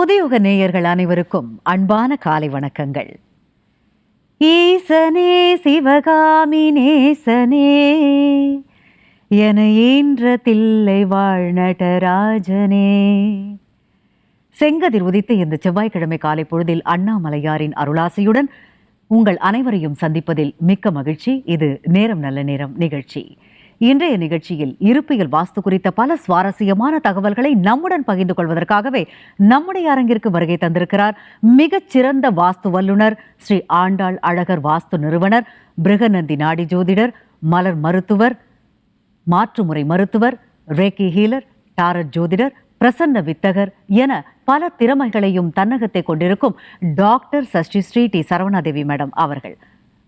புதியுக நேயர்கள் அனைவருக்கும் அன்பான காலை வணக்கங்கள். ஈசனே சிவகாமி நேசனே என ஈன்ற தில்லை வாழ் நடராஜனே செங்கதிர் உதித்த இந்த செவ்வாய்க்கிழமை காலை பொழுதில் அண்ணாமலையாரின் அருளாசையுடன் உங்கள் அனைவரையும் சந்திப்பதில் மிக்க மகிழ்ச்சி. இது நேரம் நல்ல நேரம் நிகழ்ச்சி. இன்றைய நிகழ்ச்சியில் இருப்பியல் வாஸ்து குறித்த பல சுவாரஸ்யமான தகவல்களை நம்முடன் பகிர்ந்து கொள்வதற்காகவே நம்முடைய அரங்கிற்கு வருகை தந்திருக்கிறார் மிகச் சிறந்த வாஸ்து வல்லுனர் ஸ்ரீ ஆண்டாள் அழகர் வாஸ்து நிறுவனர் பிருகநந்தி நாடி ஜோதிடர் மலர் மருத்துவர் மாற்றுமுறை மருத்துவர் ரேக்கி ஹீலர் டாரட் ஜோதிடர் பிரசன்ன வித்தகர் என பல திறமைகளையும் தன்னகத்தை கொண்டிருக்கும் doctor Sashti Sri T Saravanadevi madam அவர்கள்.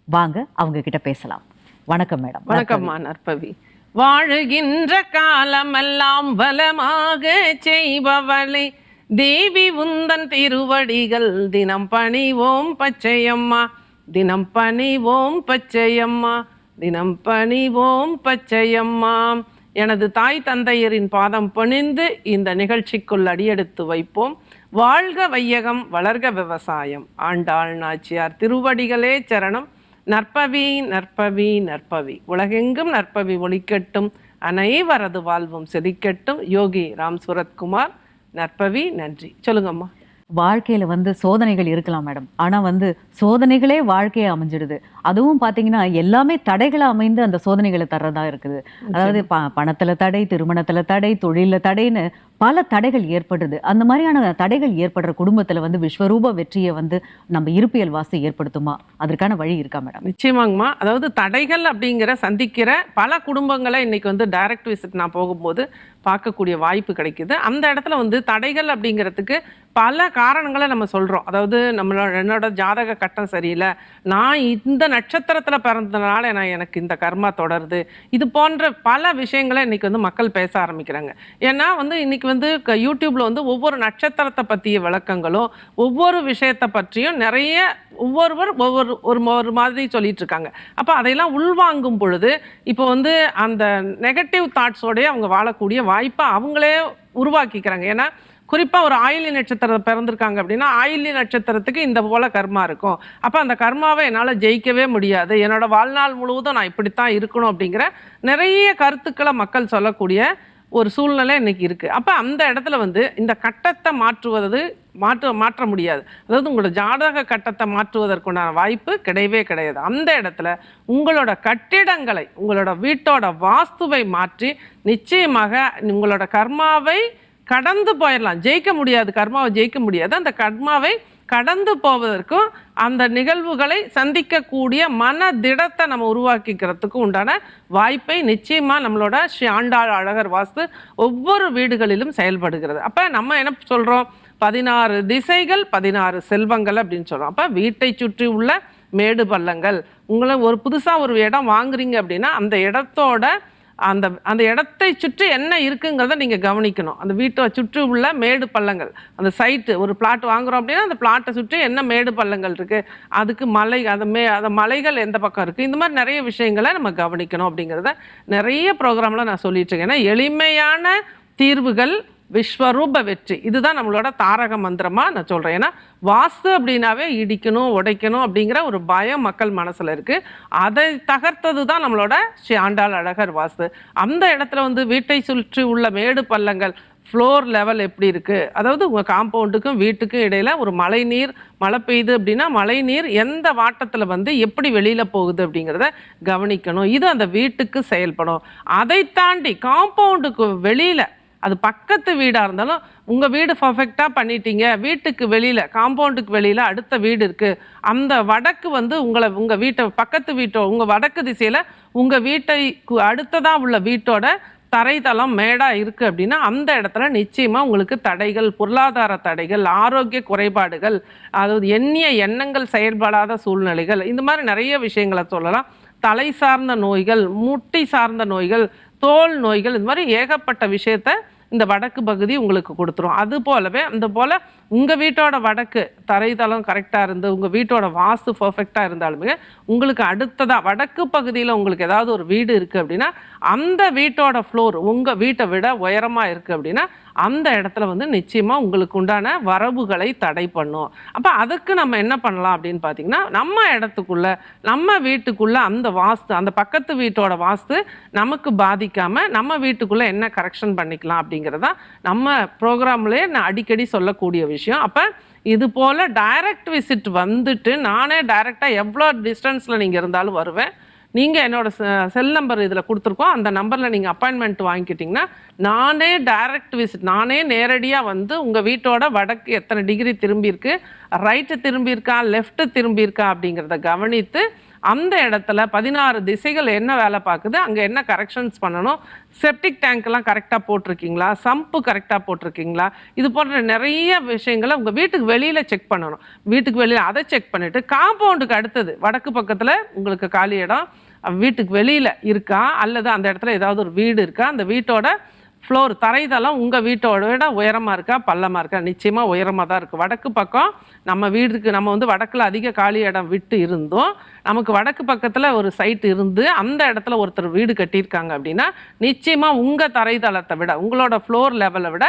வாங்க அவங்க கிட்ட பேசலாம். வணக்கம் மேடம். வணக்கம்மா நற்பவி. வாழுகின்ற காலமெல்லாம் வளமாக செய்பவளே தேவி உந்தன் திருவடிகள் தினம் பணிவோம் பச்சையம்மா தினம் பணிவோம் பச்சையம்மா தினம் பணிவோம் பச்சையம்மா. எனது தாய் தந்தையரின் பாதம் பணிந்து இந்த நிகழ்ச்சிக்குள் அடியெடுத்து வைப்போம். வாழ்க வையகம் வளர்க விவசாயம். ஆண்டாள் நாச்சியார் திருவடிகளே சரணம். நற்பவி நற்பவி நற்பவி. உலகெங்கும் நற்பவி ஒளிக்கட்டும் அனைவரது வாழ்வும் செழிக்கட்டும். யோகி ராம் சுரத்குமார் நற்பவி நன்றி. சொல்லுங்கம்மா. வாழ்க்கையில வந்து சோதனைகள் இருக்கலாம் மேடம். ஆனா வந்து சோதனைகளே வாழ்க்கையை அமைஞ்சிடுது. அதுவும் பாத்தீங்கன்னா எல்லாமே தடைகளை அமைந்து அந்த சோதனைகளை தர்றதா இருக்குது. அதாவது ப- பணத்துல தடை திருமணத்துல தடை தொழில தடைன்னு பல தடைகள் ஏற்படுது. அந்த மாதிரியான தடைகள் ஏற்படுற குடும்பத்தில் வந்து விஸ்வரூப வெற்றியை வந்து நம்ம இருப்பியல் வாசி ஏற்படுத்துமா? அதற்கான வழி இருக்கா மேடம்? நிச்சயமாங்கம்மா. அதாவது தடைகள் அப்படிங்கிற சந்திக்கிற பல குடும்பங்களை இன்னைக்கு வந்து டைரக்ட் விசிட் நான் போகும்போது பார்க்கக்கூடிய வாய்ப்பு கிடைக்குது. அந்த இடத்துல வந்து தடைகள் அப்படிங்கிறதுக்கு பல காரணங்களை நம்ம சொல்கிறோம் அதாவது நம்மளோட என்னோட ஜாதக கட்டம் சரியில்லை. நான் இந்த நட்சத்திரத்தில் பிறந்ததுனால நான் எனக்கு இந்த கர்மா தொடருது. இது போன்ற பல விஷயங்களை இன்னைக்கு வந்து மக்கள் பேச ஆரம்பிக்கிறாங்க. ஏன்னா வந்து இன்னைக்கு வந்து யூடியூப்பில் யூடியூப்ல வந்து ஒவ்வொரு நட்சத்திரத்தை பற்றிய விளக்கங்களும் ஒவ்வொரு விஷயத்தை பற்றியும் நிறைய ஒவ்வொருவர் ஒவ்வொரு ஒரு ஒரு மாதிரி சொல்லிட்டு இருக்காங்க. அப்போ அதையெல்லாம் உள்வாங்கும் பொழுது இப்போ வந்து அந்த நெகட்டிவ் தாட்ஸோடய அவங்க வாழக்கூடிய வாய்ப்பை அவங்களே உருவாக்கிக்கிறாங்க. ஏன்னா குறிப்பாக ஒரு ஆயிலி நட்சத்திரம் பிறந்திருக்காங்க அப்படின்னா ஆயிலி நட்சத்திரத்துக்கு இந்த போல கர்மா இருக்கும். அப்போ அந்த கர்மாவை என்னால் ஜெயிக்கவே முடியாது. என்னோட வாழ்நாள் முழுவதும் நான் இப்படித்தான் இருக்கணும் அப்படிங்கிற நிறைய கருத்துக்களை மக்கள் சொல்லக்கூடிய ஒரு சூழ்நிலை இன்னைக்கு இருக்கு. அப்போ அந்த இடத்துல வந்து இந்த கட்டத்தை மாற்றுவது மாற்ற மாற்ற முடியாது. அதாவது உங்களோட ஜாதக கட்டத்தை மாற்றுவதற்குண்டான வாய்ப்பு கிடையவே கிடையாது. அந்த இடத்துல உங்களோட கட்டிடங்களை உங்களோட வீட்டோட வாஸ்துவை மாற்றி நிச்சயமாக உங்களோட கர்மாவை கடந்து போயிடலாம். ஜெயிக்க முடியாது கர்மாவை ஜெயிக்க முடியாது. அந்த கர்மாவை கடந்து போவதற்கும் அந்த நிகழ்வுகளை சந்திக்கக்கூடிய மன திடத்தை நம்ம உருவாக்கிக்கிறதுக்கு உண்டான வாய்ப்பை நிச்சயமாக நம்மளோட ஸ்ரீ ஆண்டாள் அழகர் வாஸ்து ஒவ்வொரு வீடுகளிலும் செயல்படுகிறது. அப்போ நம்ம என்ன சொல்கிறோம் பதினாறு திசைகள் பதினாறு செல்வங்கள் அப்படின்னு சொல்கிறோம் அப்போ வீட்டை சுற்றி உள்ள மேடு பள்ளங்கள். உங்களை ஒரு புதுசாக ஒரு இடம் வாங்குறீங்க அப்படின்னா அந்த இடத்தோட அந்த அந்த இடத்தை சுற்றி என்ன இருக்குங்கிறத நீங்கள் கவனிக்கணும். அந்த வீட்டை சுற்றி உள்ள மேடு பள்ளங்கள். அந்த சைட்டு ஒரு பிளாட் வாங்குறோம் அப்படின்னா அந்த பிளாட்டை சுற்றி என்ன மேடு பள்ளங்கள் இருக்குது அதுக்கு மலை அந்த மே அந்த மலைகள் எந்த பக்கம் இருக்குது இந்த மாதிரி நிறைய விஷயங்களை நம்ம கவனிக்கணும் அப்படிங்கிறத நிறைய ப்ரோக்ராமில் நான் சொல்லிட்டு இருக்கேன். ஏன்னா எளிமையான தீர்வுகள் விஸ்வரூப வெற்றி. இதுதான் நம்மளோட தாரக மந்திரமா நான் சொல்றேன். ஏன்னா வாஸ்து அப்படின்னாவே இடிக்கணும் உடைக்கணும் அப்படிங்கிற ஒரு பயம் மக்கள் மனசுல இருக்கு. அதை தகர்த்தது தான் நம்மளோட ஸ்ரீ ஆண்டாள் அழகர் வாஸ்து. அந்த இடத்துல வந்து வீட்டை சுற்றி உள்ள மேடு பள்ளங்கள் ஃப்ளோர் லெவல் எப்படி இருக்கு? அதாவது உங்க காம்பவுண்டுக்கும் வீட்டுக்கும் இடையில ஒரு மழை நீர் மழை பெய்யுது அப்படின்னா மழை நீர் எந்த வாட்டத்தில் வந்து எப்படி வெளியில போகுது அப்படிங்கிறத கவனிக்கணும். இது அந்த வீட்டுக்கு செயல்படும். அதை தாண்டி காம்பவுண்டுக்கு வெளியில அது பக்கத்து வீடாக இருந்தாலும் உங்கள் வீடு பர்ஃபெக்டாக பண்ணிட்டீங்க. வீட்டுக்கு வெளியில் காம்பவுண்டுக்கு வெளியில் அடுத்த வீடு இருக்குது அந்த வடக்கு வந்து உங்களை உங்கள் வீட்டை பக்கத்து வீட்டோ உங்கள் வடக்கு திசையில் உங்கள் வீட்டை அடுத்ததாக உள்ள வீட்டோட தரைதளம் மேடாக இருக்குது அப்படின்னா அந்த இடத்துல நிச்சயமாக உங்களுக்கு தடைகள் பொருளாதார தடைகள் ஆரோக்கிய குறைபாடுகள் அதாவது எண்ணிய எண்ணங்கள் செயல்படாத சூழ்நிலைகள் இந்த மாதிரி நிறைய விஷயங்களை சொல்லலாம். தலை சார்ந்த நோய்கள் முட்டி சார்ந்த நோய்கள் தோல் நோய்கள் இது மாதிரி ஏகப்பட்ட விஷயத்த இந்த வடக்கு பகுதி உங்களுக்கு கொடுத்துரும். அது போலவே அந்த போல் உங்கள் வீட்டோட வடக்கு தரைதளம் கரெக்டாக இருந்து உங்கள் வீட்டோட வாஸ்து பர்ஃபெக்டாக இருந்தாலுமே உங்களுக்கு அடுத்ததாக வடக்கு பகுதியில் உங்களுக்கு ஏதாவது ஒரு வீடு இருக்குது அப்படின்னா அந்த வீட்டோட ஃப்ளோர் உங்கள் வீட்டை விட உயரமாக இருக்குது அப்படின்னா அந்த இடத்துல வந்து நிச்சயமாக உங்களுக்கு உண்டான வரவுகளை தடை பண்ணும். அப்போ அதுக்கு நம்ம என்ன பண்ணலாம் அப்படின்னு பார்த்தீங்கன்னா நம்ம இடத்துக்குள்ள நம்ம வீட்டுக்குள்ளே அந்த வாஸ்து அந்த பக்கத்து வீட்டோட வாஸ்து நமக்கு பாதிக்காமல் நம்ம வீட்டுக்குள்ளே என்ன கரெக்ஷன் பண்ணிக்கலாம் அப்படிங்கிறதா நம்ம ப்ரோக்ராம்லேயே நான் அடிக்கடி சொல்லக்கூடிய விஷயம். அப்போ இது போல் டைரக்ட் விசிட் வந்துட்டு நானே டைரெக்டாக எவ்வளோ டிஸ்டன்ஸில் நீங்கள் இருந்தாலும் வருவேன். நீங்கள் என்னோட செல் நம்பர் இதில் கொடுத்துருக்கோம். அந்த நம்பரில் நீங்கள் அப்பாயின்மெண்ட் வாங்கிக்கிட்டிங்கன்னா நானே டைரக்ட் விசிட் நானே நேரடியாக வந்து உங்கள் வீட்டோட வடக்கு எத்தனை டிகிரி திரும்பியிருக்கு ரைட்டு திரும்பியிருக்கா லெஃப்ட்டு திரும்பியிருக்கா அப்படிங்கிறத கவனித்து அந்த இடத்துல பதினாறு திசைகள் என்ன வேலை பார்க்குது? அங்கே என்ன கரெக்ஷன்ஸ் பண்ணணும்? செப்டிக் டேங்க்லாம் கரெக்டாக போட்டிருக்கீங்களா? சம்பு கரெக்டாக போட்டிருக்கீங்களா? இது போன்ற நிறைய விஷயங்களை உங்கள் வீட்டுக்கு வெளியில் செக் பண்ணணும். வீட்டுக்கு வெளியில் அதை செக் பண்ணிவிட்டு காம்பவுண்டுக்கு அடுத்தது வடக்கு பக்கத்தில் உங்களுக்கு காலி இடம் வீட்டுக்கு வெளியில் இருக்கா? அல்லது அந்த இடத்துல ஏதாவது ஒரு வீடு இருக்கா? அந்த வீட்டோட ஃப்ளோர் தரைதளம் உங்கள் வீட்டோட விட உயரமாக இருக்கா? பள்ளமாக இருக்கா? நிச்சயமாக உயரமாக தான் இருக்குது வடக்கு பக்கம் நம்ம வீட்டுக்கு நம்ம வந்து வடக்கில் அதிக காலி இடம் விட்டு இருந்தோம். நமக்கு வடக்கு பக்கத்தில் ஒரு சைட் இருந்து அந்த இடத்துல ஒருத்தர் வீடு கட்டியிருக்காங்க அப்படின்னா நிச்சயமாக உங்கள் தரைதளத்தை விட உங்களோட ஃப்ளோர் லெவலை விட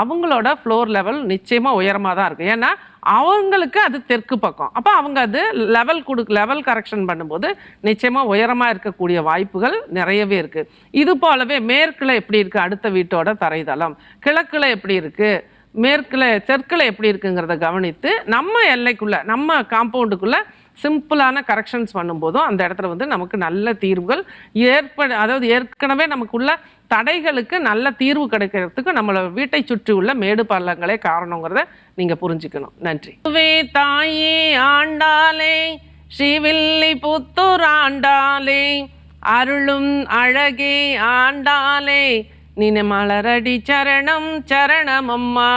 அவங்களோட ஃப்ளோர் லெவல் நிச்சயமாக உயரமாக தான் இருக்கும் ஏன்னா அவங்களுக்கு அது தெற்கு பக்கம். அப்போ அவங்க அது லெவல் கொடு லெவல் கரெக்ஷன் பண்ணும்போது நிச்சயமாக உயரமாக இருக்கக்கூடிய வாய்ப்புகள் நிறையவே இருக்குது இது போலவே மேற்கில் எப்படி இருக்குது அடுத்த வீட்டோட தரைதளம் கிழக்கில் எப்படி இருக்குது மேற்கில் தெற்கில் எப்படி இருக்குங்கிறத கவனித்து நம்ம எல்லைக்குள்ளே நம்ம காம்பவுண்டுக்குள்ளே சிம்பிளான கரெக்ஷன்ஸ் பண்ணும்போதும் அந்த இடத்துல வந்து நமக்கு நல்ல தீர்வுகள் ஏற்பட அதாவது ஏற்கனவே நமக்குள்ள தடைகளுக்கு நல்ல தீர்வு கிடைக்கிறதுக்கு நம்மளை வீட்டை சுற்றி உள்ள மேடு பள்ளங்களே காரணங்கிறத நீங்க புரிஞ்சுக்கணும். நன்றி. தாயே ஆண்டாலே ஸ்ரீவில்லி புத்தூர் ஆண்டாளே அருளும் அழகே ஆண்டாலே நின மலரடி சரணம் சரணம் அம்மா.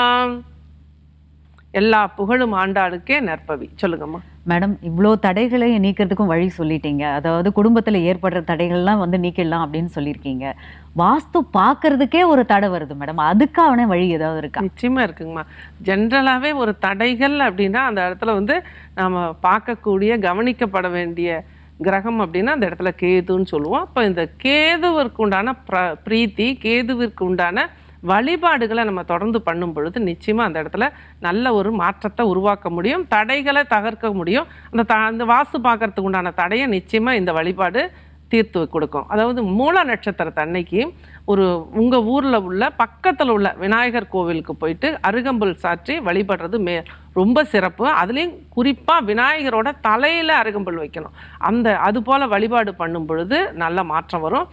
எல்லா புகழும் ஆண்டாளுக்கே நற்பவி. சொல்லுங்கம்மா. மேடம் இவ்வளோ தடைகளை நீக்கிறதுக்கும் வழி சொல்லிட்டீங்க. அதாவது குடும்பத்தில் ஏற்படுற தடைகள்லாம் வந்து நீக்கிடலாம் அப்படின்னு சொல்லியிருக்கீங்க. வாஸ்து பார்க்கறதுக்கே ஒரு தடை வருது மேடம். அதுக்கான வழி ஏதாவது இருக்கா? நிச்சயமா இருக்குங்கம்மா. ஜென்ரலாகவே ஒரு தடைகள் அப்படின்னா அந்த இடத்துல வந்து நம்ம பார்க்கக்கூடிய கவனிக்கப்பட வேண்டிய கிரகம் அப்படின்னா அந்த இடத்துல கேதுன்னு சொல்லுவோம். அப்போ இந்த கேதுவிற்கு உண்டான ப்ர பிரீத்தி கேதுவிற்கு உண்டான வழிபாடுகளை நம்ம தொடர்ந்து பண்ணும் பொழுது நிச்சயமாக அந்த இடத்துல நல்ல ஒரு மாற்றத்தை உருவாக்க முடியும் தடைகளை தகர்க்க முடியும். அந்த த அந்த வாசு பார்க்கறதுக்கு உண்டான தடையை நிச்சயமாக இந்த வழிபாடு தீர்த்து கொடுக்கும். அதாவது மூல நட்சத்திர அன்னைக்கு ஒரு உங்கள் ஊரில் உள்ள பக்கத்தில் உள்ள விநாயகர் கோவிலுக்கு போயிட்டு அருகம்புல் சாற்றி வழிபடுறது மே ரொம்ப சிறப்பு. அதுலேயும் குறிப்பாக விநாயகரோட தலையில் அருகம்புல் வைக்கணும். அந்த அது போல் வழிபாடு பண்ணும் பொழுது நல்ல மாற்றம் வரும்.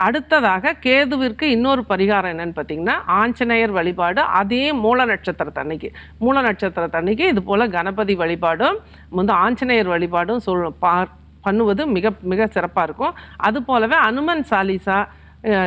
அடுத்ததாக கேதுவிற்கு இன்னொரு பரிகாரம் என்னன்னு பார்த்தீங்கன்னா ஆஞ்சநேயர் வழிபாடு அதே மூல நட்சத்திரத்து அன்னைக்கு. மூல நட்சத்திரத்து அன்னைக்கு இது போல் கணபதி வழிபாடும் வந்து ஆஞ்சநேயர் வழிபாடும் சொல் பா பண்ணுவது மிக மிக சிறப்பாக இருக்கும். அது போலவே அனுமன் சாலிசா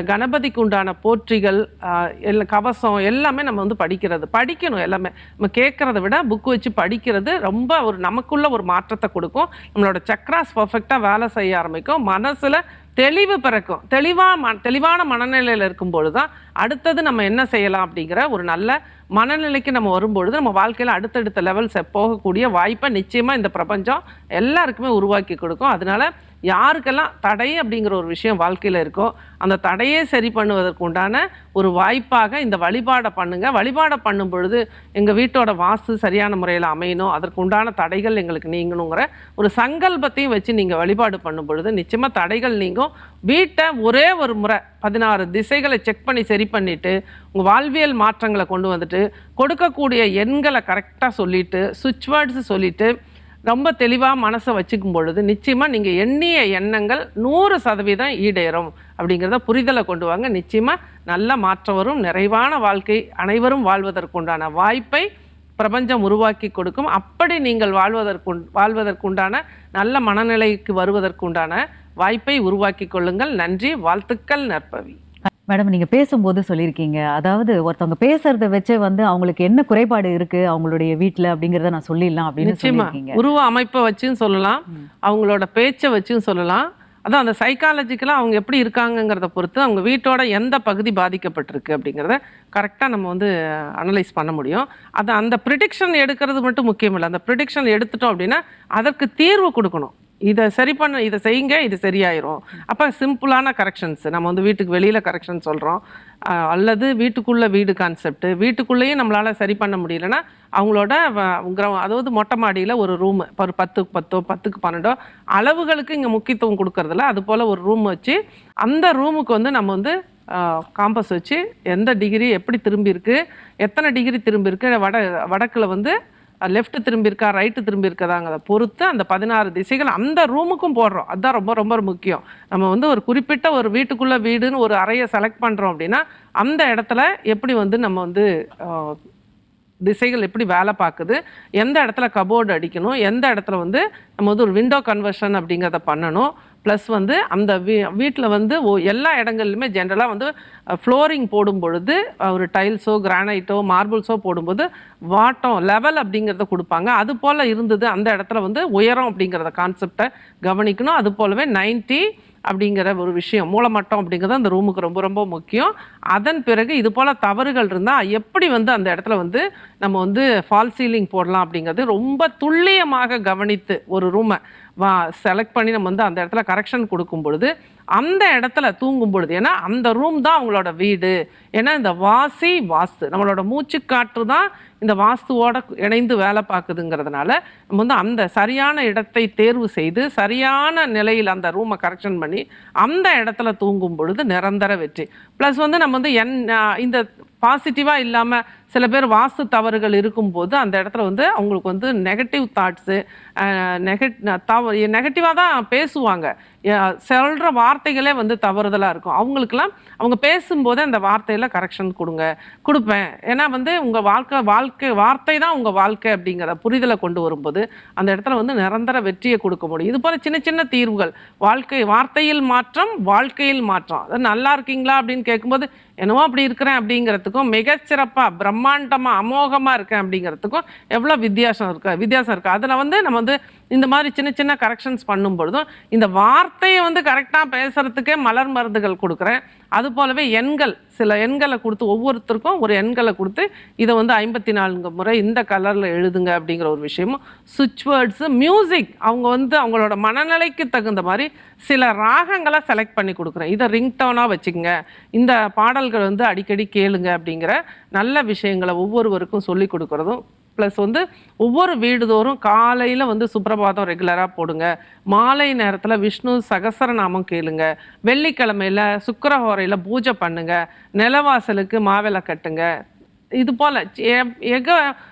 கணபதிக்கு உண்டான போற்றிகள் அஹ் எல்லா கவசம் எல்லாமே நம்ம வந்து படிக்கிறது. படிக்கணும் எல்லாமே. நம்ம கேட்குறத விட புக் வச்சு படிக்கிறது ரொம்ப ஒரு நமக்குள்ள ஒரு மாற்றத்தை கொடுக்கும். நம்மளோட சக்ராஸ் பர்ஃபெக்டாக வேலை செய்ய ஆரம்பிக்கும். மனசில் தெளிவு பிறக்கும். தெளிவாக ம தெளிவான மனநிலையில் இருக்கும் பொழுது தான் அடுத்தது நம்ம என்ன செய்யலாம் அப்படிங்கிற ஒரு நல்ல மனநிலைக்கு நம்ம வரும்பொழுது நம்ம வாழ்க்கையில் அடுத்தடுத்த லெவல்ஸ் போகக்கூடிய வாய்ப்பை நிச்சயமாக இந்த பிரபஞ்சம் எல்லாருக்குமே உருவாக்கி கொடுக்கும். அதனால யாருக்கெல்லாம் தடை அப்படிங்கிற ஒரு விஷயம் வாழ்க்கையில் இருக்கோ அந்த தடையே சரி பண்ணுவதற்கு உண்டான ஒரு வாய்ப்பாக இந்த வழிபாடை பண்ணுங்க. வழிபாடை பண்ணும் பொழுது எங்கள் வீட்டோட வாஸ்து சரியான முறையில் அமையணும். அதற்கு உண்டான தடைகள் எங்களுக்கு நீங்கணுங்கிற ஒரு சங்கல்பத்தையும் வச்சு நீங்கள் வழிபாடு பண்ணும் பொழுது நிச்சயமாக தடைகள் நீங்கும். வீட்டை ஒரே ஒரு முறை பதினாறு திசைகளை செக் பண்ணி சரி பண்ணிவிட்டு உங்கள் வாழ்வியல் மாற்றங்களை கொண்டு வந்துட்டு கொடுக்கக்கூடிய எண்களை கரெக்டாக சொல்லிட்டு சுவிட்ச் வேர்ட்ஸ் சொல்லிட்டு ரொம்ப தெளிவாக மனசை வச்சுக்கும் பொழுது நிச்சயமாக நீங்கள் எண்ணிய எண்ணங்கள் நூறு சதவீதம் ஈடேறும். அப்படிங்கிறத புரிதலை கொண்டு வாங்க. நிச்சயமாக நல்ல மாற்றம் வரும் நிறைவான வாழ்க்கை அனைவரும் வாழ்வதற்குண்டான வாய்ப்பை பிரபஞ்சம் உருவாக்கி கொடுக்கும். அப்படி நீங்கள் வாழ்வதற்கு வாழ்வதற்குண்டான நல்ல மனநிலைக்கு வருவதற்குண்டான வாய்ப்பை உருவாக்கி கொள்ளுங்கள். நன்றி. வாழ்த்துக்கள் நற்பவி. மேடம் நீங்க பேசும்போது சொல்லியிருக்கீங்க. அதாவது ஒருத்தவங்க பேசுறத வச்சே வந்து அவங்களுக்கு என்ன குறைபாடு இருக்கு அவங்களுடைய வீட்ல அப்படிங்கறத நான் சொல்லிடலாம் அப்படின்னு சொல்லியிருக்கீங்க. உருவ அமைப்பை வச்சும் சொல்லலாம். அவங்களோட பேச்சை வச்சும் சொல்லலாம். அதான் அந்த சைக்காலஜிக்கலாக அவங்க எப்படி இருக்காங்கங்கிறத பொறுத்து அவங்க வீட்டோட எந்த பகுதி பாதிக்கப்பட்டிருக்கு அப்படிங்கிறத கரெக்டாக நம்ம வந்து அனலைஸ் பண்ண முடியும். அது அந்த ப்ரிடிக்ஷன் எடுக்கிறது மட்டும் முக்கியம் இல்லை. அந்த ப்ரிடிக்ஷன் எடுத்துட்டோம் அப்படின்னா அதற்கு தீர்வு கொடுக்கணும். இதை சரி பண்ண இதை செய்யுங்க இது சரியாயிரும். அப்போ சிம்பிளான கரெக்ஷன்ஸ் நம்ம வந்து வீட்டுக்கு வெளியில் கரெக்ஷன் சொல்கிறோம் அல்லது வீட்டுக்குள்ள வீடு கான்செப்ட் வீட்டுக்குள்ளேயும் நம்மளால் சரி பண்ண முடியலன்னா அவங்களோட வ- அதாவது மொட்டை மாடியில் ஒரு ரூம் இப்போ ஒரு பத்துக்கு பத்தோ பத்துக்கு பன்னெண்டோ அளவுகளுக்கு இங்கே முக்கியத்துவம் கொடுக்கறதில்ல. அது போல் ஒரு ரூம் வச்சு அந்த ரூமுக்கு வந்து நம்ம வந்து காம்பஸ் வச்சு எந்த டிகிரி எப்படி திரும்பியிருக்கு எத்தனை டிகிரி திரும்பியிருக்கு வட வடக்கில் வந்து லெஃப்ட் திரும்பியிருக்கா ரைட்டு திரும்பியிருக்கதாங்கிறத பொறுத்து அந்த பதினாறு திசைகள் அந்த ரூமுக்கும் போடுறோம். அதுதான் ரொம்ப ரொம்ப முக்கியம். நம்ம வந்து ஒரு குறிப்பிட்ட ஒரு வீட்டுக்குள்ளே வீடுன்னு ஒரு அறையை செலக்ட் பண்ணுறோம் அப்படின்னா அந்த இடத்துல எப்படி வந்து நம்ம வந்து திசைகள் எப்படி வேலை பார்க்குது எந்த இடத்துல கபோர்டு அடிக்கணும் எந்த இடத்துல வந்து நம்ம வந்து ஒரு விண்டோ கன்வர்ஷன் அப்படிங்கிறத பண்ணணும் ப்ளஸ் வந்து அந்த வீ வீட்டில் வந்து ஓ எல்லா இடங்கள்லையுமே ஜென்ரலாக வந்து ஃப்ளோரிங் போடும் பொழுது ஒரு டைல்ஸோ கிரானைட்டோ மார்பிள்ஸோ போடும்போது வாட்டம் லெவல் அப்படிங்கிறத கொடுப்பாங்க. அது போல் இருந்தது அந்த இடத்துல வந்து உயரம் அப்படிங்கிறத கான்செப்டை கவனிக்கணும். அது போலவே 90 அப்படிங்கிற ஒரு விஷயம் மூலமட்டம் அப்படிங்கிறது அந்த ரூமுக்கு ரொம்ப ரொம்ப முக்கியம். அதன் பிறகு இது போல் தவறுகள் இருந்தால் எப்படி வந்து அந்த இடத்துல வந்து நம்ம வந்து ஃபால் சீலிங் போடலாம் அப்படிங்கிறது ரொம்ப துல்லியமாக கவனித்து ஒரு ரூமை வா செலக்ட் பண்ணி நம்ம வந்து அந்த இடத்துல கரெக்ஷன் கொடுக்கும் பொழுது அந்த இடத்துல தூங்கும் பொழுது ஏன்னா அந்த ரூம் தான் அவங்களோட வீடு. ஏன்னா இந்த வாசி வாஸ்து. நம்மளோட மூச்சு காற்று தான் இந்த வாஸ்துவோட இணைந்து வேலை பார்க்குதுங்கிறதுனால நம்ம வந்து அந்த சரியான இடத்தை தேர்வு செய்து சரியான நிலையில் அந்த ரூமை கரெக்ஷன் பண்ணி அந்த இடத்துல தூங்கும் பொழுது நிரந்தர வெற்றி. ப்ளஸ் வந்து நம்ம வந்து என் இந்த பாசிட்டிவாக இல்லாமல் சில பேர் வாஸ்து தவறுகள் இருக்கும்போது அந்த இடத்துல வந்து அவங்களுக்கு வந்து நெகட்டிவ் தாட்ஸு நெகட் தவறு நெகட்டிவாக தான் பேசுவாங்க. சொல்கிற வார்த்தைகளே வந்து தவறுதலாக இருக்கும். அவங்களுக்கெல்லாம் அவங்க பேசும்போதே அந்த வார்த்தையில் கரெக்ஷன் கொடுங்க. கொடுப்பேன். ஏன்னா வந்து உங்கள் வாழ்க்கை வாழ்க்கை வார்த்தை தான் உங்கள் வாழ்க்கை அப்படிங்கிற புரிதலை கொண்டு வரும்போது அந்த இடத்துல வந்து நிரந்தர வெற்றியை கொடுக்க முடியும். இது போல் சின்ன சின்ன தீர்வுகள். வாழ்க்கை வார்த்தையில் மாற்றம் வாழ்க்கையில் மாற்றம். அது நல்லா இருக்கீங்களா அப்படின்னு கேட்கும்போது என்னவோ அப்படி இருக்கிறேன் அப்படிங்கிறதுக்கும் மிகச்சிறப்பாக பிரம்மாண்டமாக அமோகமாக இருக்கேன் அப்படிங்கிறதுக்கும் எவ்வளோ வித்தியாசம் இருக்கு வித்தியாசம் இருக்குது அதில் வந்து நம்ம வந்து இந்த மாதிரி சின்ன சின்ன கரெக்ஷன்ஸ் பண்ணும் பொழுதும் இந்த வார்த்தையை வந்து கரெக்டாக பேசுகிறதுக்கே மலர் மருந்துகள் கொடுக்குறேன். அது போலவே எண்கள் சில எண்களை கொடுத்து ஒவ்வொருத்தருக்கும் ஒரு எண்களை கொடுத்து இதை வந்து ஐம்பத்தி நான்கு முறை இந்த கலரில் எழுதுங்க அப்படிங்கிற ஒரு விஷயமும் சுவிட்ச் வேர்ட்ஸு மியூசிக் அவங்க வந்து அவங்களோட மனநிலைக்கு தகுந்த மாதிரி சில ராகங்களை செலக்ட் பண்ணி கொடுக்குறேன். இதை ரிங்டோனாக வச்சுக்கோங்க. இந்த பாடல்கள் வந்து அடிக்கடி கேளுங்க அப்படிங்கிற நல்ல விஷயங்களை ஒவ்வொருவருக்கும் சொல்லி கொடுக்குறதும் ப்ளஸ் வந்து ஒவ்வொரு வீடுதோறும் காலையில் வந்து சுப்ரபாதம் ரெகுலராக போடுங்க. மாலை நேரத்தில் விஷ்ணு சகசரநாமம் கேளுங்க. வெள்ளிக்கிழமையில் சுக்கரஹோரையில் பூஜை பண்ணுங்க. நிலவாசலுக்கு மாவிளை கட்டுங்க. இது போல் எக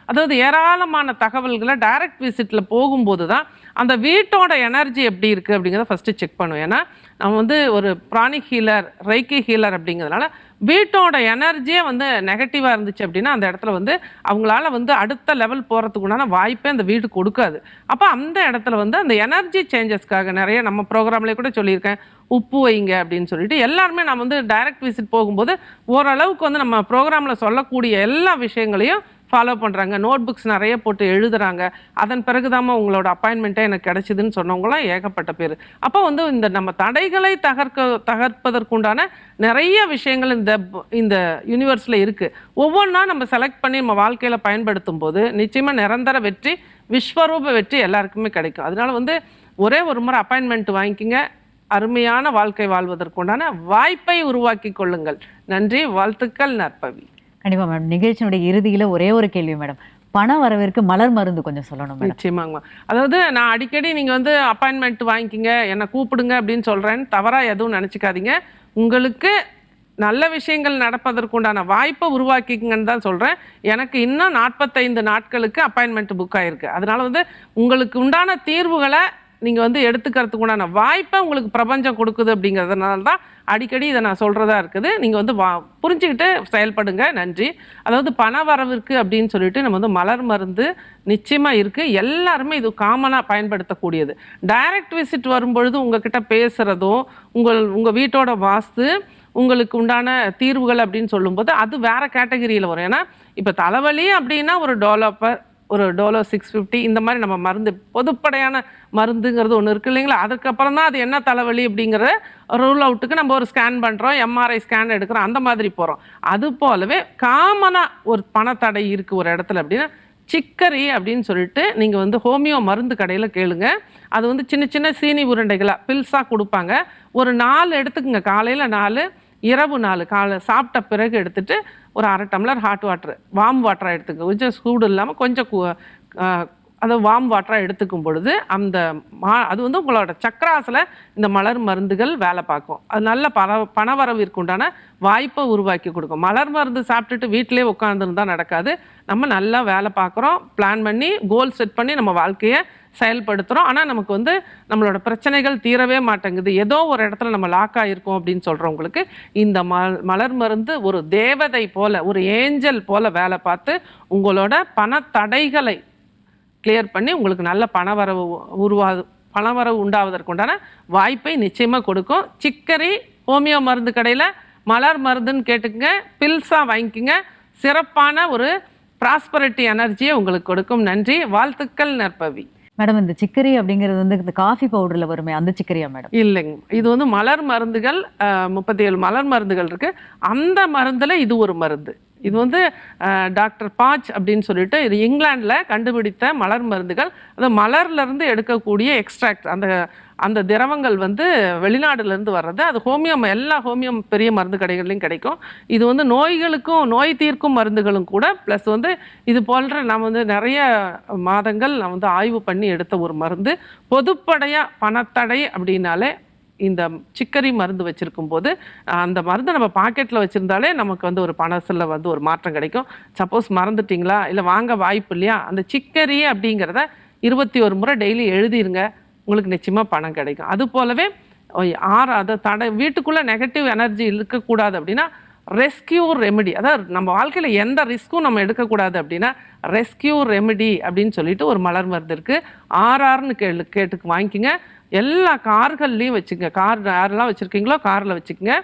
அதாவது ஏராளமான தகவல்களை டைரக்ட் விசிட்டில் போகும்போது தான் அந்த வீட்டோட எனர்ஜி எப்படி இருக்குது அப்படிங்கிறத ஃபஸ்ட்டு செக் பண்ணுவேன் ஏன்னா நம்ம வந்து ஒரு பிராணி ஹீலர் ரைக்கி ஹீலர் அப்படிங்கிறதுனால வீட்டோட எனர்ஜியே வந்து நெகட்டிவாக இருந்துச்சு அப்படின்னா அந்த இடத்துல வந்து அவங்களால வந்து அடுத்த லெவல் போகிறதுக்கு உண்டான வாய்ப்பே அந்த வீடு கொடுக்காது. அப்போ அந்த இடத்துல வந்து அந்த எனர்ஜி சேஞ்சஸ்க்காக நிறைய நம்ம ப்ரோக்ராம்லேயே கூட சொல்லியிருக்கேன். உப்பு வைங்க அப்படின்னு சொல்லிட்டு எல்லாருமே நம்ம வந்து டைரக்ட் விசிட் போகும்போது ஓரளவுக்கு வந்து நம்ம ப்ரோக்ராமில் சொல்லக்கூடிய எல்லா விஷயங்களையும் ஃபாலோ பண்ணுறாங்க நோட் புக்ஸ் நிறைய போட்டு எழுதுகிறாங்க அதன் பிறகுதாம்மா உங்களோட அப்பாயின்மெண்ட்டே எனக்கு கிடைச்சிதுன்னு சொன்னவங்களாம் ஏகப்பட்ட பேர். அப்போ வந்து இந்த நம்ம தடைகளை தகர்க்க தகர்ப்பதற்குண்டான நிறைய விஷயங்கள் இந்த இந்த யூனிவர்ஸில் இருக்குது ஒவ்வொன்றா நம்ம செலக்ட் பண்ணி நம்ம வாழ்க்கையில் பயன்படுத்தும் போது நிச்சயமாக நிரந்தர வெற்றி விஸ்வரூப வெற்றி எல்லாருக்குமே கிடைக்கும். அதனால வந்து ஒரே ஒரு முறை அப்பாயின்மெண்ட் வாங்கிக்கிங்க. அருமையான வாழ்க்கை வாழ்வதற்குண்டான வாய்ப்பை உருவாக்கி கொள்ளுங்கள். நன்றி வாழ்த்துக்கள் நற்பவி. கண்டிப்பா மேடம் நிகழ்ச்சியினுடைய இறுதியில ஒரே ஒரு கேள்வி மேடம் பண வரவிற்கு மலர் மருந்து கொஞ்சம் சொல்லணும் நிச்சயமாங்க அதாவது நான் அடிக்கடி நீங்கள் வந்து அப்பாயின்மெண்ட் வாங்கிக்கிங்க என்னை கூப்பிடுங்க அப்படின்னு சொல்கிறேன்னு தவறாக எதுவும் நினச்சிக்காதீங்க. உங்களுக்கு நல்ல விஷயங்கள் நடப்பதற்குண்டான வாய்ப்பை உருவாக்கிக்குங்கன்னு தான் சொல்கிறேன் எனக்கு இன்னும் நாற்பத்தைந்து நாட்களுக்கு அப்பாயின்மெண்ட் புக் ஆயிருக்கு. அதனால வந்து உங்களுக்கு உண்டான தீர்வுகளை நீங்கள் வந்து எடுத்துக்கிறதுக்கு உண்டான வாய்ப்பை உங்களுக்கு பிரபஞ்சம் கொடுக்குது அப்படிங்கிறதுனால தான் அடிக்கடி இதை நான் சொல்கிறதா இருக்குது. நீங்கள் வந்து வா புரிஞ்சுக்கிட்டு செயல்படுங்க. நன்றி. அதாவது பண வரவிற்கு அப்படின்னு சொல்லிட்டு நம்ம வந்து மலர் மருந்து நிச்சயமாக இருக்குது எல்லாருமே இது காமனாக பயன்படுத்தக்கூடியது. டைரக்ட் விசிட் வரும்பொழுது உங்ககிட்ட பேசுகிறதும் உங்கள் உங்கள் வீட்டோட வாஸ்து உங்களுக்கு உண்டான தீர்வுகள் அப்படின்னு சொல்லும்போது அது வேறு கேட்டகரியில் வரும். ஏன்னா இப்போ தலைவலி அப்படின்னா ஒரு டெவலப்பர் ஒரு டோலோ சிக்ஸ் ஃபிஃப்டி இந்த மாதிரி நம்ம மருந்து பொதுப்படையான மருந்துங்கிறது ஒன்று இருக்கு இல்லைங்களா? அதுக்கப்புறம் தான் அது என்ன தலைவலி அப்படிங்கிற ரூல் அவுட்டுக்கு நம்ம ஒரு ஸ்கேன் பண்ணுறோம் எம்ஆர்ஐ ஸ்கேன் எடுக்கிறோம் அந்த மாதிரி போகிறோம் அது போலவே காமனாக ஒரு பணத்தடை இருக்குது ஒரு இடத்துல அப்படின்னா சிக்கரி அப்படின்னு சொல்லிட்டு நீங்கள் வந்து ஹோமியோ மருந்து கடையில் கேளுங்க. அது வந்து சின்ன சின்ன சீனி உருண்டைகளாக பில்ஸாக கொடுப்பாங்க. ஒரு நாலு எடுத்துக்குங்க காலையில் நாலு இரவு நாள் காலை சாப்பிட்ட பிறகு எடுத்துட்டு ஒரு அரை டம்ளர் ஹாட் வாட்டர் வார்ம் வாட்டராக எடுத்துக்க. கொஞ்சம் சூடு இல்லாமல் கொஞ்சம் கு- அதை வார்ம் வாட்டராக எடுத்துக்கும் பொழுது அந்த மா அது வந்து உங்களோட சக்கராசில் இந்த மலர் மருந்துகள் வேலை பார்க்கும். அது நல்ல பண பணவரவிற்கு உண்டான வாய்ப்பை உருவாக்கி கொடுக்கும். மலர் மருந்து சாப்பிட்டுட்டு வீட்டிலே உட்காந்துருந்தா நடக்காது. நம்ம நல்லா வேலை பார்க்குறோம். பிளான் பண்ணி கோல் செட் பண்ணி நம்ம வாழ்க்கையை செயல்படுத்துகிறோம் ஆனால் நமக்கு வந்து நம்மளோட பிரச்சனைகள் தீரவே மாட்டேங்குது. ஏதோ ஒரு இடத்துல நம்ம லாக் ஆகிருக்கோம் அப்படின்னு சொல்கிறவங்களுக்கு இந்த ம மலர் மருந்து ஒரு தேவதை போல ஒரு ஏஞ்சல் போல வேலை பார்த்து உங்களோட பணத்தடைகளை கிளியர் பண்ணி உங்களுக்கு நல்ல பணவரவு உருவா பணவரவு உண்டாவதற்குண்டான வாய்ப்பை நிச்சயமாக கொடுக்கும். சிக்கரி ஹோமியோ மருந்து கடையில் மலர் மருந்துன்னு கேட்டுக்கங்க. பில்ஸாக வாங்கிக்கோங்க. சிறப்பான ஒரு ப்ராஸ்பரிட்டி எனர்ஜியை உங்களுக்கு கொடுக்கும். நன்றி. வாழ்த்துக்கள் நற்பவி. மேடம் இந்த சிக்கரி அப்படிங்கிறது வந்து இந்த காஃபி பவுடர்ல வருமே அந்த சிக்கரியா மேடம் இல்லைங்க. இது வந்து மலர் மருந்துகள் முப்பத்தி ஏழு மலர் மருந்துகள் இருக்கு. அந்த மருந்துல இது ஒரு மருந்து. இது வந்து டாக்டர் பாச் அப்படின்னு சொல்லிட்டு இது இங்கிலாண்டில் கண்டுபிடித்த மலர் மருந்துகள். அது மலர்லேருந்து எடுக்கக்கூடிய எக்ஸ்ட்ராக்ட் அந்த அந்த திரவங்கள் வந்து வெளிநாடுலேருந்து வர்றது. அது ஹோமியம் எல்லா ஹோமியம் பெரிய மருந்து கடைகள்லையும் கிடைக்கும். இது வந்து நோய்களுக்கும் நோய் தீர்க்கும் மருந்துகளும் கூட ப்ளஸ் வந்து இது போன்ற நம்ம வந்து நிறைய மாதங்கள் நான் வந்து ஆய்வு பண்ணி எடுத்த ஒரு மருந்து. பொதுப்படையாக பணத்தடை அப்படின்னாலே இந்த சிக்கரி மருந்து வச்சுருக்கும் போது அந்த மருந்து நம்ம பாக்கெட்டில் வச்சுருந்தாலே நமக்கு வந்து ஒரு பணசில் வந்து ஒரு மாற்றம் கிடைக்கும். சப்போஸ் மறந்துட்டிங்களா? இல்லை வாங்க வாய்ப்பு இல்லையா? அந்த சிக்கரி அப்படிங்கிறத இருபத்தி ஒரு முறை டெய்லி எழுதிருங்க. உங்களுக்கு நிச்சயமாக பணம் கிடைக்கும். அது போலவே ஆறு அதை தடை வீட்டுக்குள்ளே நெகட்டிவ் எனர்ஜி இருக்கக்கூடாது அப்படின்னா ரெஸ்கியூ ரெமெடி அதாவது நம்ம வாழ்க்கையில் எந்த ரிஸ்க்கும் நம்ம எடுக்கக்கூடாது அப்படின்னா ரெஸ்கியூ ரெமெடி அப்படின்னு சொல்லிட்டு ஒரு மலர் மருந்து இருக்குது ஆர்ஆர்னு கேளு கேட்டுக்கு வாங்கிக்கோங்க. எல்லா கார்கள்லையும் வச்சுங்க. கார் யாரெல்லாம் வச்சுருக்கீங்களோ காரில் வச்சுக்கோங்க.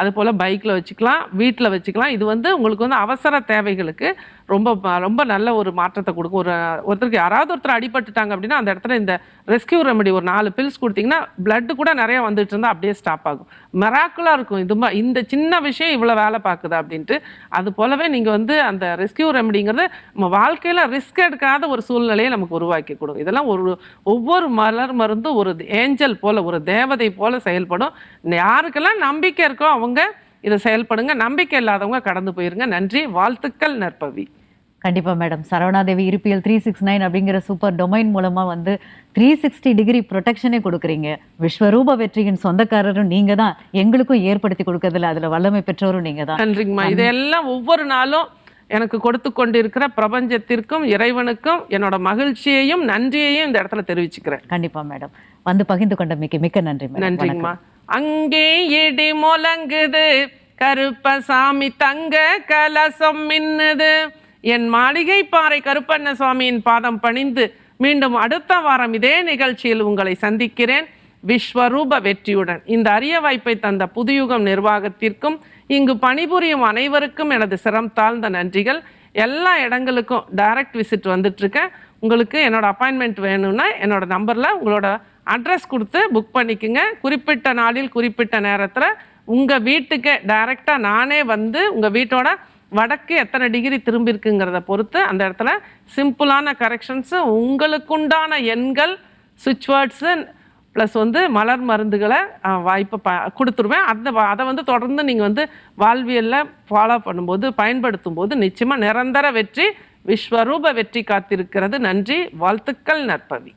அது போல் பைக்கில் வச்சுக்கலாம் வீட்டில் வச்சுக்கலாம். இது வந்து உங்களுக்கு வந்து அவசர தேவைகளுக்கு ரொம்ப ரொம்ப நல்ல ஒரு மாற்றத்தை கொடுக்கும். ஒரு ஒருத்தருக்கு யாராவது ஒருத்தர் அடிபட்டுட்டாங்க அப்படின்னா அந்த இடத்துல இந்த ரெஸ்கியூ ரெமெடி ஒரு நாலு பில்ஸ் கொடுத்தீங்கன்னா பிளட்டு கூட நிறைய வந்துட்டு இருந்தால் அப்படியே ஸ்டாப் ஆகும். மெராக்குலாக இருக்கும். இது இந்த சின்ன விஷயம் இவ்வளோ வேலை பார்க்குது அப்படின்ட்டு. அது போலவே நீங்கள் வந்து அந்த ரெஸ்கியூ ரெமெடிங்கிறது நம்ம வாழ்க்கையில் ரிஸ்க் எடுக்காத ஒரு சூழ்நிலையை நமக்கு உருவாக்கி கொடுக்கும். இதெல்லாம் ஒரு ஒவ்வொரு மலர் மருந்தும் ஒரு ஏஞ்சல் போல் ஒரு தேவதை போல் செயல்படும். யாருக்கெல்லாம் நம்பிக்கை இருக்கோ அவங்க இதை செயல்படுங்க. நம்பிக்கை இல்லாதவங்க கடந்து போயிருங்க. நன்றி. வாழ்த்துக்கள் நற்பவி. கண்டிப்பா மேடம் சரவணாதேவி இருப்பியல் த்ரீ சிக்ஸ் நைன் அப்படிங்கிற சூப்பர் டொமைன் மூலமா வந்து த்ரீ சிக்ஸ்டி டிகிரி ப்ரொடெக்ஷனே கொடுக்குறீங்க. விஸ்வரூப வெற்றியின் சொந்தக்காரரும் நீங்க தான் எங்களுக்கும் ஏற்படுத்தி கொடுக்கறதுல அதுல வல்லமை பெற்றவரும் நீங்க தான் நன்றிங்கம்மா இதெல்லாம் ஒவ்வொரு நாளும் எனக்கு கொடுத்து கொண்டிருக்கிற பிரபஞ்சத்திற்கும் இறைவனுக்கும் என்னோட மகிழ்ச்சியையும் நன்றியையும் இந்த இடத்துல தெரிவிச்சுக்கிறேன். கண்டிப்பா மேடம் வந்து பகிர்ந்து கொண்ட மிக்க மிக்க நன்றி நன்றிங்கம்மா. அங்கே இடி முழங்குது. கருப்பசாமி தங்க கலசம் மின்னுது. என் மாளிகை பாறை கருப்பண்ண சுவாமியின் பாதம் பணிந்து மீண்டும் அடுத்த வாரம் இதே நிகழ்ச்சியில் உங்களை சந்திக்கிறேன். விஸ்வரூப வெற்றியுடன். இந்த அரிய வாய்ப்பை தந்த புதுயுகம் நிர்வாகத்திற்கும் இங்கு பணிபுரியும் அனைவருக்கும் எனது சிரம் தாழ்ந்த நன்றிகள். எல்லா இடங்களுக்கும் டைரக்ட் விசிட் வந்துட்டுருக்கேன். உங்களுக்கு என்னோடய அப்பாயின்மெண்ட் வேணும்னா என்னோடய நம்பரில் உங்களோட அட்ரஸ் கொடுத்து புக் பண்ணிக்கோங்க. குறிப்பிட்ட நாளில் குறிப்பிட்ட நேரத்தில் உங்கள் வீட்டுக்கு டைரெக்டாக நானே வந்து உங்கள் வீட்டோட வடக்கு எத்தனை டிகிரி திரும்பியிருக்குங்கிறத பொறுத்து அந்த இடத்துல சிம்பிளான கரெக்ஷன்ஸு உங்களுக்குண்டான எண்கள் சுவிட்ச் வேர்ட்ஸு ப்ளஸ் வந்து மலர் மருந்துகளை வாய்ப்பை ப கொடுத்துருவேன் அந்த வ- அதை வந்து தொடர்ந்து நீங்கள் வந்து வாழ்வியலில் ஃபாலோ பண்ணும்போது பயன்படுத்தும் போது நிச்சயமாக நிரந்தர வெற்றி விஸ்வரூப வெற்றி காத்திருக்கிறது. நன்றி வாழ்த்துக்கள் நற்பவி.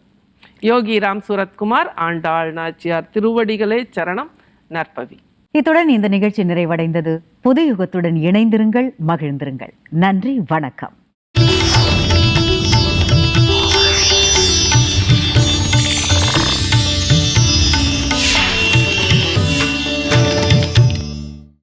யோகி ராம் சூரத்குமார் ஆண்டாள் நாச்சியார் திருவடிகளே சரணம் நற்பவி. இத்துடன் இந்த நிகழ்ச்சி நிறைவடைந்தது. புது யுகத்துடன் இணைந்திருங்கள் மகிழ்ந்திருங்கள். நன்றி வணக்கம்.